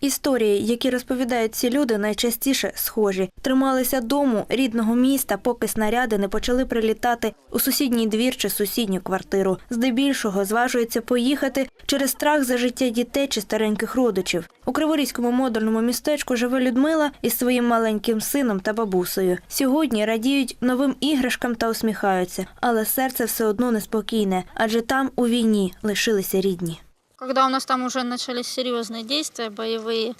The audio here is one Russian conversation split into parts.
Історії, які розповідають ці люди, найчастіше схожі. Трималися дому рідного міста, поки снаряди не почали прилітати у сусідній двір чи сусідню квартиру. Здебільшого зважується поїхати через страх за життя дітей чи стареньких родичів. У Криворізькому модульному містечку живе Людмила із своїм маленьким сином та бабусею. Сьогодні радіють новим іграшкам та усміхаються, але серце все одно неспокійне, адже там у війні лишилися рідні. Когда у нас там уже начались серьезные действия, боевые,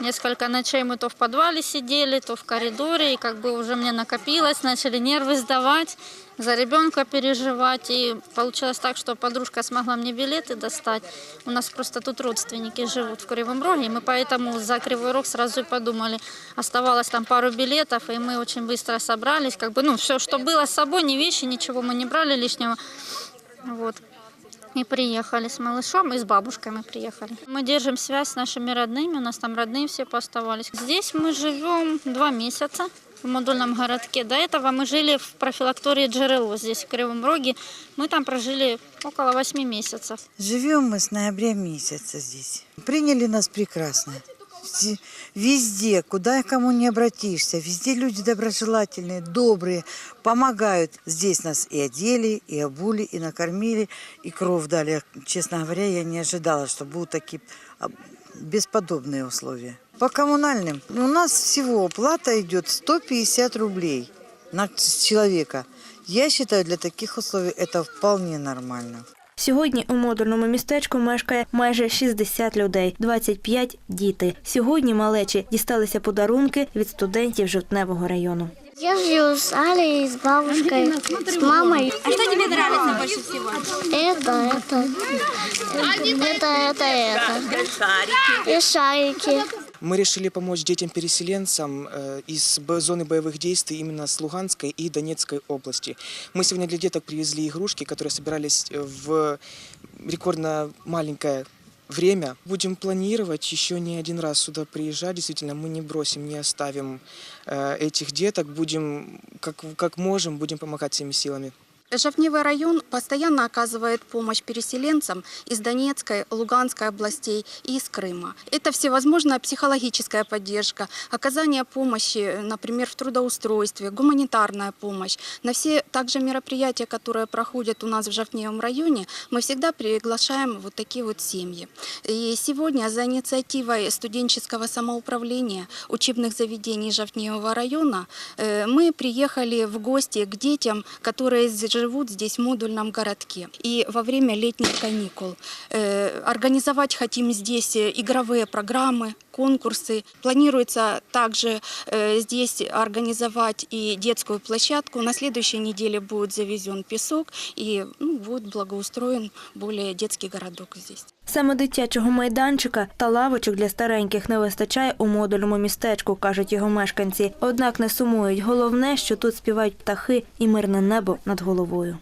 несколько ночей мы то в подвале сидели, то в коридоре, и как бы уже мне накопилось, начали нервы сдавать, за ребенка переживать. И получилось так, что подружка смогла мне билеты достать. У нас просто тут родственники живут в Кривом Роге, и мы поэтому за Кривой Рог сразу и подумали. Оставалось там пару билетов, и мы очень быстро собрались. Как бы, ну, все, что было с собой, ни вещи, ничего мы не брали лишнего. Вот. И приехали с малышом, и с бабушкой мы приехали. Мы держим связь с нашими родными, у нас там родные все пооставались. Здесь мы живем два месяца в модульном городке. До этого мы жили в профилактории Джерело, здесь в Кривом Роге. Мы там прожили около восьми месяцев. Живем мы с ноября месяца здесь. Приняли нас прекрасно. Везде, куда и кому не обратишься, везде люди доброжелательные, добрые, помогают. Здесь нас и одели, и обули, и накормили, и кровь дали. Честно говоря, я не ожидала, что будут такие а, бесподобные условия. По коммунальным у нас всего плата идет 150 рублей на человека. Я считаю, для таких условий это вполне нормально. Сьогодні у модульному містечку мешкає майже 60 людей, 25 – діти. Сьогодні малечі дісталися подарунки від студентів Жовтневого району. Я живу с Алей, с бабушкой, с мамой. А что тебе нравится больше всего? Это, это, это, это, это. И шарики. Мы решили помочь детям-переселенцам э, из зоны боевых действий именно с Луганской и Донецкой области. Мы сегодня для деток привезли игрушки, которые собирались э, в рекордно маленькое время. Будем планировать еще не один раз сюда приезжать. Действительно, мы не бросим, не оставим э, этих деток. Будем, как, как можем, будем помогать всеми силами. Жовневый район постоянно оказывает помощь переселенцам из Донецкой, Луганской областей и из Крыма. Это всевозможная психологическая поддержка, оказание помощи, например, в трудоустройстве, гуманитарная помощь. На все также мероприятия, которые проходят у нас в Жовневом районе, мы всегда приглашаем вот такие вот семьи. И сегодня за инициативой студенческого самоуправления учебных заведений Жовневого района э, мы приехали в гости к детям, которые з- живут здесь в модульном городке. И во время летних каникул э, организовать хотим здесь э, игровые программы, конкурсы. Планируется также э, здесь организовать и детскую площадку. На следующей неделе будет завезен песок и ну, будет благоустроен более детский городок здесь. Саме дитячого майданчика та лавочок для стареньких не вистачає у модульному містечку, кажуть його мешканці. Однак не сумують. Головне, що тут співають птахи і мирне небо над головою.